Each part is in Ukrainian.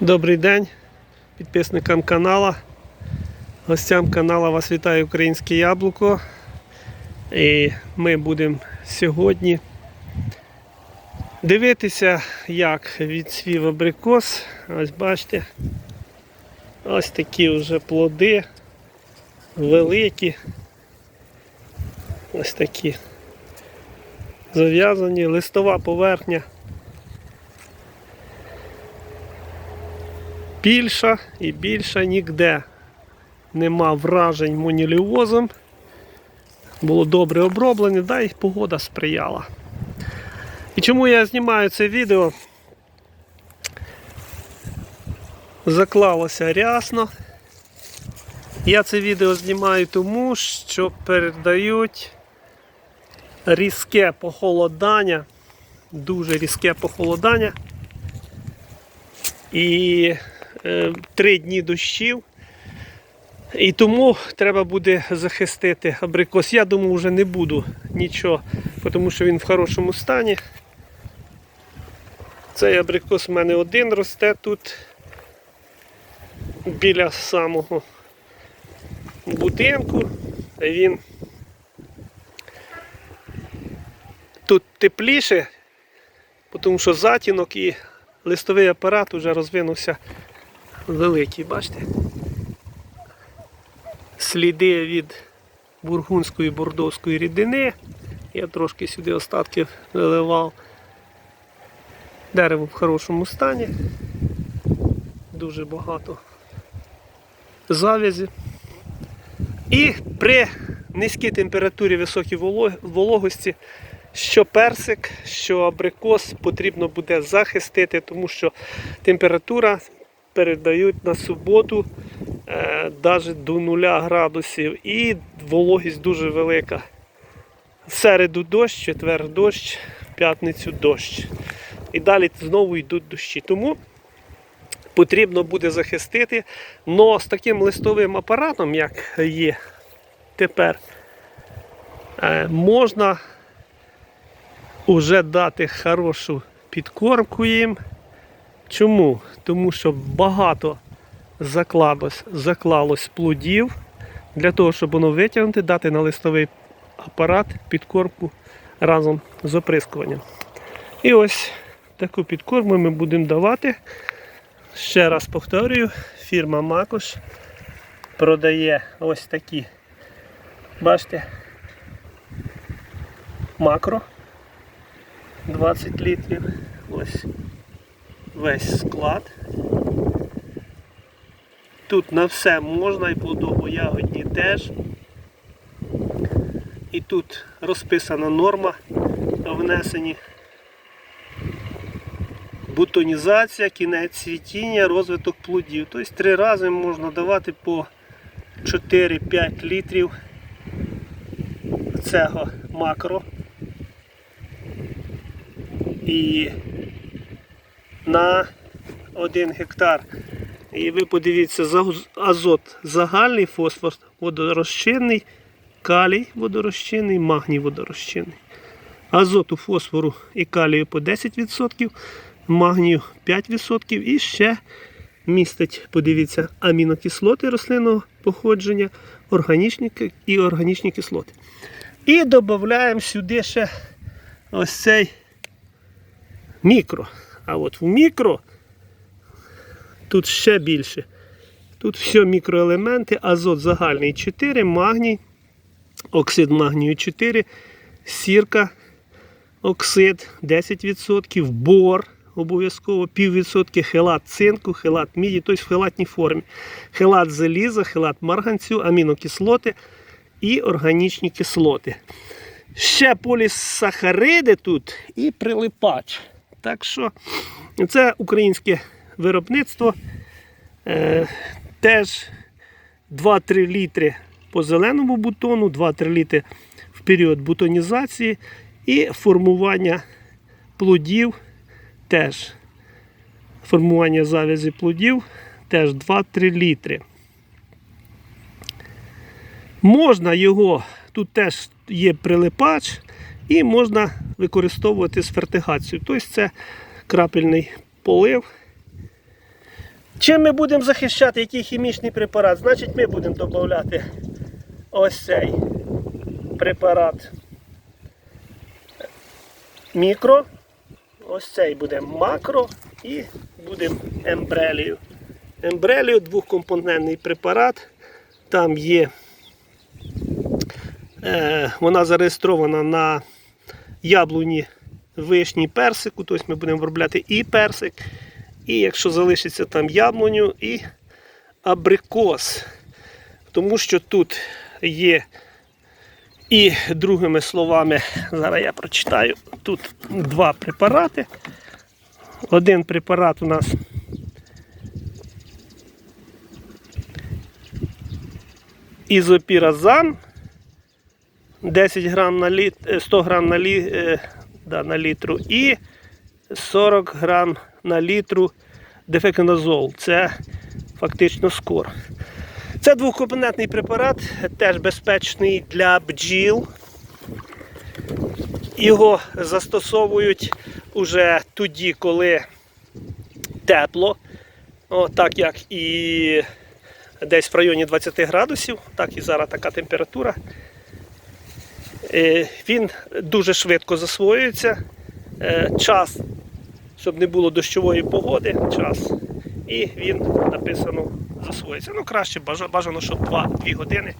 Добрий день підписникам канала. Гостям канала вас вітає Українське Яблуко. І ми будемо сьогодні дивитися, як відсвів абрикос. Ось бачите, ось такі вже плоди великі. Ось такі зав'язані, листова поверхня. Більша і більша ніде нема вражень моніліозом. Було добре оброблено, да і погода сприяла. І чому я знімаю це відео? Заклалося рясно. Я це відео знімаю тому, що передають різке похолодання, дуже різке похолодання. І три дні дощів. І тому треба буде захистити абрикос. Я думаю, вже не буду нічого, тому що він в хорошому стані. Цей абрикос в мене один росте тут біля самого будинку. Він тут тепліше, тому що затінок і листовий апарат вже розвинувся великий, бачите? Сліди від бургундської бордовської рідини. Я трошки сюди остатки виливав. Дерево в хорошому стані. Дуже багато завязі. І при низькій температурі високій вологості що персик, що абрикос потрібно буде захистити, тому що температура передають на суботу е, навіть до 0 градусів і вологість дуже велика. В середу дощ, четвер дощ, в п'ятницю дощ. І далі знову йдуть дощі. Тому потрібно буде захистити. Но з таким листовим апаратом, як є тепер, е, можна вже дати хорошу підкормку їм. Чому? Тому що багато закладось, заклалось плодів для того, щоб воно витягнути, дати на листовий апарат підкормку разом з оприскуванням. І ось таку підкорму ми будемо давати. Ще раз повторюю, фірма Макош продає ось такі, бачите, макро 20 літрів. Ось весь склад. Тут на все можна і плодово-ягодні теж. І тут розписана норма внесені. Бутонізація, кінець цвітіння, розвиток плодів. Тобто три рази можна давати по 4-5 літрів цього макро. І на 1 гектар. І ви подивіться, азот загальний, фосфор водорозчинний, калій водорозчинний, магній водорозчинний. Азоту, фосфору і калію по 10%, магнію 5% і ще містить, подивіться, амінокислоти рослинного походження, органічні і органічні кислоти. І додаємо сюди ще ось цей мікро. А от в мікро тут ще більше. Тут все мікроелементи, азот загальний 4, магній, оксид магнію 4, сірка, оксид 10%, бор обов'язково, піввідсотки хелат цинку, хелат міді, тобто в хелатній формі. Хелат заліза, хелат марганцю, амінокислоти і органічні кислоти. Ще полісахариди тут і прилипач. Так що це українське виробництво. Е, теж 2-3 літри по зеленому бутону, 2-3 літри в період бутонізації і формування плодів теж. Формування завязі плодів теж 2-3 літри. Можна його, тут теж є прилипач, і можна використовувати з фертигацією. Тобто це крапельний полив Чим ми будемо захищати, який хімічний препарат? Значить, ми будемо додати ось цей препарат мікро. Ось цей буде макро і будемо ембрелію. Ембрелію двохкомпонентний препарат. Там є, е, вона зареєстрована на яблуні, вишні, персику. Тобто ми будемо виробляти і персик, і якщо залишиться там яблуню, і абрикос. Тому що тут є і другими словами, зараз я прочитаю, тут два препарати. Один препарат у нас ізопіразан 10 грам на літ, е, 100 грам на, лі, е, да, на літру і 40 грам на літру дефеконазол. Це фактично скор. Це двокомпонентний препарат, теж безпечний для бджіл. Його застосовують уже тоді, коли тепло, так як і десь в районі 20 градусів, так і зараз така температура. Е, Він дуже швидко засвоюється. Е, Час, щоб не було дощової погоди, час. І він написано засвоїться. Ну, краще бажано, щоб 2-2 години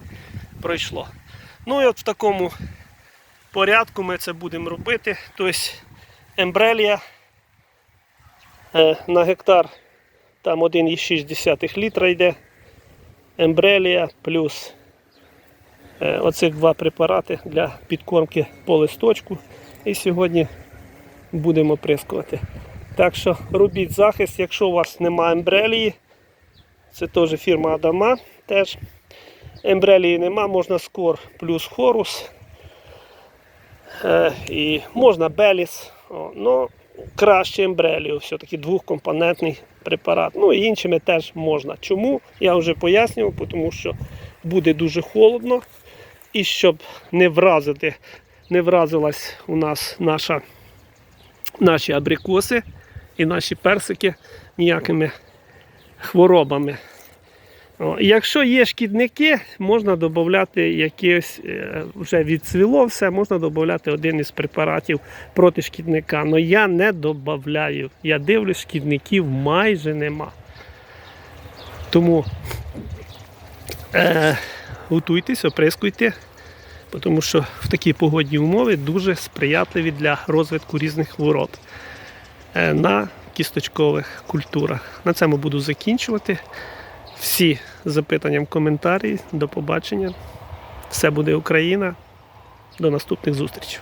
пройшло. Ну і от в такому порядку ми це будемо робити. Тобто ембрелія е, на гектар там 1,6 літра йде. Ембрелія плюс оцих два препарати для підкормки по листочку. І сьогодні будемо прискувати. Так що робіть захист, якщо у вас немає ембрелії, це теж фірма Адама. Теж ембрелії нема, можна скор плюс хорус. Е, і можна Беліс. О, ну, краще ембрелію, все-таки двохкомпонентний препарат. Ну і іншими теж можна. Чому? Я вже пояснював, тому що буде дуже холодно. І щоб не вразити, не вразилась у нас наша, наші абрикоси і наші персики ніякими хворобами. Якщо є шкідники, можна додати якийсь, е, вже відцвіло все, можна додати один із препаратів проти шкідника. Але я не додаю. Я дивлюсь, шкідників майже нема. Тому е, готуйтесь, оприскуйте, тому що в такі погодні умови дуже сприятливі для розвитку різних хвороб е, на кісточкових культурах. На цьому буду закінчувати. Всі запитання в коментарі. До побачення. Все буде Україна. До наступних зустрічей.